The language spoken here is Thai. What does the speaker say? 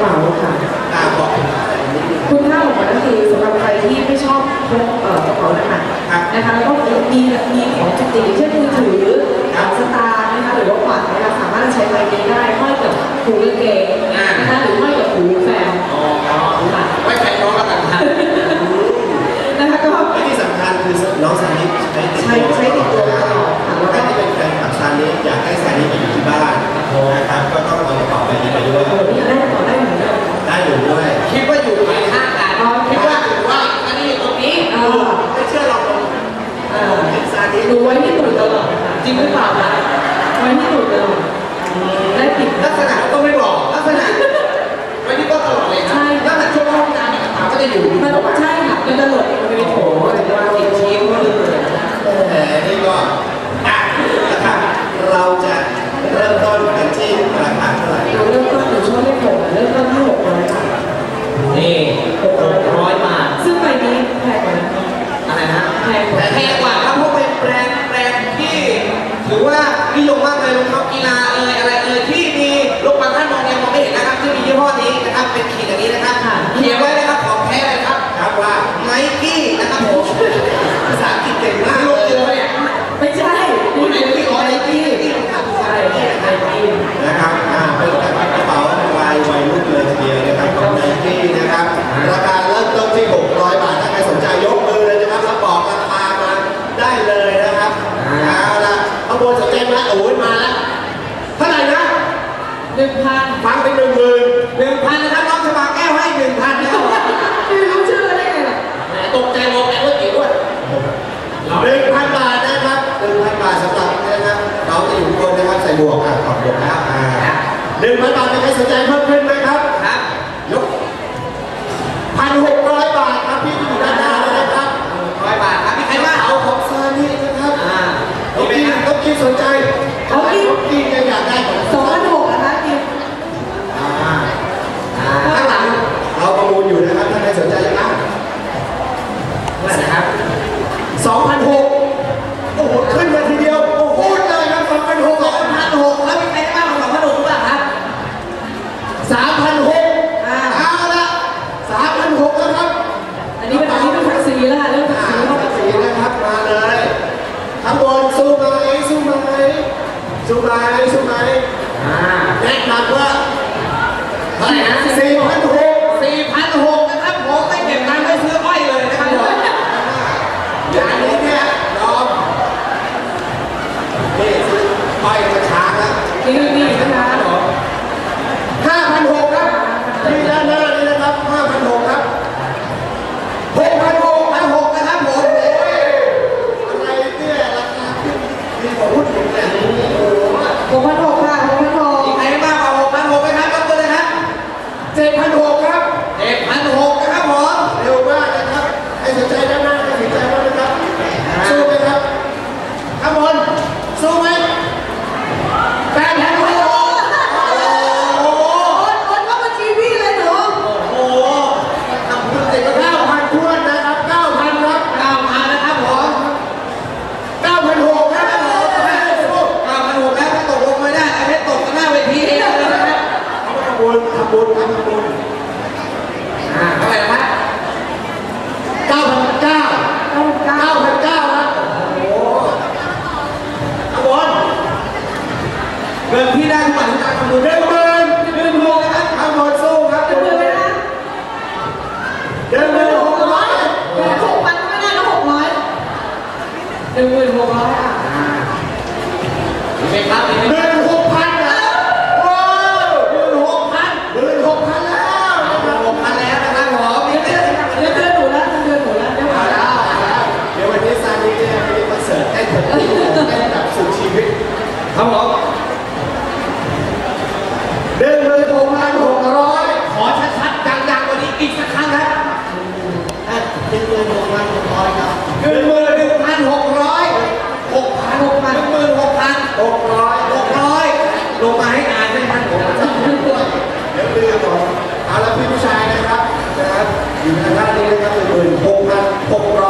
เป๋าค่ะตาบอกคุณค่าของมันก็คือสำหรับใครที่ไม่ชอบพกเอ่อกระเป๋าหนักๆนะคะแล้วก็มีมีของจุดติเช่นมือถือสตาร์นะคะหรือว่าขวานนะคะสามารถใช้ใบนี้ได้ห้อยกับหูกางเกงนะคะหรือห้อยกับหูแฟนไม่ใช่น้องละกันค่ะนะคะก็ที่สำคัญคือน้องสามีใช้ใช้ จริงหรือเปล่านะไม่ไม่หลุดเลยได้ผิดลักษณะก็ไม่บอกลักษณะไม่ได้ก็ตลอดเลยนะใช่ ลักษณะช่วงห้องน้ำเนี่ขาจะอยู่มันใช่ค่ะจนตลอดเลย Rocky Live. หนึ่งพันฟังเปหนึ่งหมื่นหนึ่งพันนะครับน้องจะมาแก้วให้หนึ่งพันนะครัไม่รู้ชื่อได้ไงล่ะตกใจมองแต่เมื่อกี้ด้วยหนึ่งพันบาทนะครับหนึ่งพันบาทสำหรับนะครับเราจะอยู่คนนะครับใส่บวกอะขอบหมวกแล้วอ่าหนึ่งพันบาทจะใครสนใจเพิ่มขึ้นไหมครับ สนใจด้านหาใครสนใจบ้างครับสู้ไหมครับข้างบนสู้ไหมแฟนแท้ไหมโอ้โหคนว่ามันชีวิตเลยหนูโอ้โหทำคุณเด็กก็ก้าพันท้วนะครับเก้าพันครับเพันนะครับผมเก้าพันหกนะครับผพันหกแล้วถ้าตกลงไม่ได้ไอ้เพชรตกหน้าเวทีเองนะครับทำบุญทำบุญทำบุ เงินที่ได้ทุกบางททุกสตางค์ทำบุญได้ประมาณหนเดิงหมื่นนะครับทำบอลสู้ครับหนึ่งหมื่นนะหนึ่งหมื่นหกพันแล้อยหกพันไม่ได้แล้วหกร้อยหนึ่งหมื่นหกร้อยอะมีไหมครับมีวิตครับหม หนึ่งหมื่นหนึ่งพันหกร้อยหกพันหกพันหนึ่งหมื่นหกพันหกร้อยหกร้อยลงมาให้อ่านไม่ทันผมจะพูดด้วยเดี๋ยวลืมก่อนเอาละพี่ผู้ชายนะครับนะครับอยู่ในท่านี้นะครับหนึ่งหมื่นหกพันหกร้อย